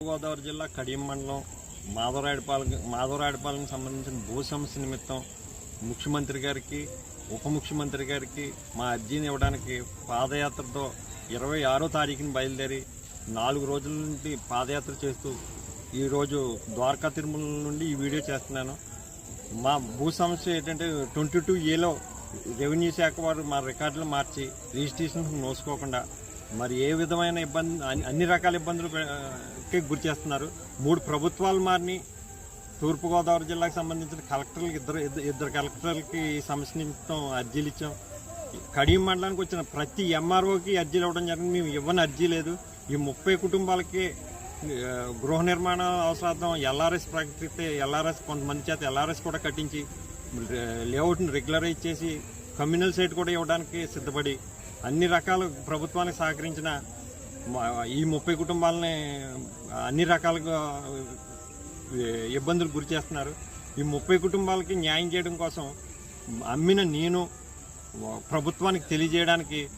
గోదావరి జిల్లా కడియం మండలం మాధవరాయుడుపాలెం మాధవరాయుడుపాలెంకి సంబంధించిన భూ సమస్య నిమిత్తం ముఖ్యమంత్రి గారికి ఉప ముఖ్యమంత్రి గారికి మా అర్జీని ఇవ్వడానికి పాదయాత్రతో ఇరవై ఆరో తారీఖున బయలుదేరి నాలుగు రోజుల నుండి పాదయాత్ర చేస్తూ ఈరోజు ద్వారకా తిరుమల నుండి ఈ వీడియో చేస్తున్నాను. మా భూ సమస్య ఏంటంటే ట్వంటీ టూ ఏలో రెవెన్యూ శాఖ వారు మా రికార్డులు మార్చి రిజిస్ట్రేషన్ నోసుకోకుండా మరి ఏ విధమైన ఇబ్బంది అన్ని- రకాల ఇబ్బందులు గురి చేస్తున్నారు. మూడు ప్రభుత్వాలు మారిని. తూర్పుగోదావరి జిల్లాకు సంబంధించిన కలెక్టర్లకు ఇద్దరు ఇద్దరు- ఇద్దరు కలెక్టర్లకి ఈ సమస్య అర్జీలు ఇచ్చాం. కడియం మండలానికి వచ్చిన ప్రతి ఎంఆర్ఓకి అర్జీలు ఇవ్వడం జరిగింది. మేము ఇవ్వని అర్జీ లేదు. ఈ ముప్పై కుటుంబాలకి గృహ నిర్మాణ అవసరార్థం ఎల్ఆర్ఎస్ ప్రకటిస్తే ఎల్ఆర్ఎస్ కొంతమంది చేత ఎల్ఆర్ఎస్ కూడా కట్టించి లేఅవుట్ని రెగ్యులరైజ్ చేసి కమ్యూనల్ సైట్ కూడా ఇవ్వడానికి సిద్ధపడి అన్ని రకాల ప్రభుత్వానికి సహకరించిన మా- ఈ ముప్పై కుటుంబాలని అన్ని రకాలుగా ఇబ్బందులు గురి చేస్తున్నారు. ఈ ముప్పై కుటుంబాలకి న్యాయం చేయడం కోసం అమ్మిన నేను ప్రభుత్వానికి తెలియజేయడానికి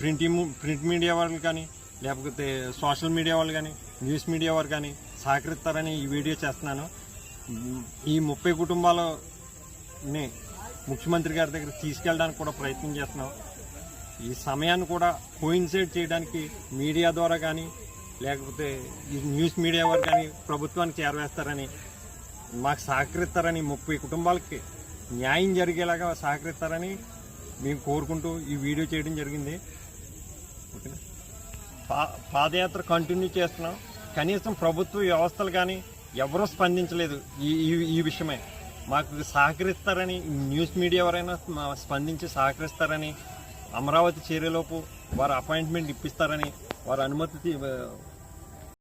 ప్రింట్ ప్రింట్ మీడియా వాళ్ళు కానీ లేకపోతే సోషల్ మీడియా వాళ్ళు కానీ న్యూస్ మీడియా వారు కానీ సహకరిస్తారని ఈ వీడియో చేస్తున్నాను. ఈ ముప్పై కుటుంబాలని ముఖ్యమంత్రి గారి దగ్గర తీసుకెళ్ళడానికి కూడా ప్రయత్నం చేస్తున్నాం. ఈ సమయాన్ని కూడా కోయిన్సైడ్ చేయడానికి మీడియా ద్వారా కానీ లేకపోతే ఈ న్యూస్ మీడియా వారు కానీ ప్రభుత్వానికి చేరవేస్తారని మాకు సహకరిస్తారని ముప్పై కుటుంబాలకి న్యాయం జరిగేలాగా సహకరిస్తారని మేము కోరుకుంటూ ఈ వీడియో చేయడం జరిగింది. ఓకేనా? పా పాదయాత్ర కంటిన్యూ చేస్తున్నాం. కనీసం ప్రభుత్వ వ్యవస్థలు కానీ ఎవరూ స్పందించలేదు ఈ ఈ- విషయమే. మాకు సహకరిస్తారని న్యూస్ మీడియా ఎవరైనా మా- స్పందించి సహకరిస్తారని అమరావతి చేరేలోపు వారు అపాయింట్మెంట్ ఇప్పిస్తారని వారు అనుమతి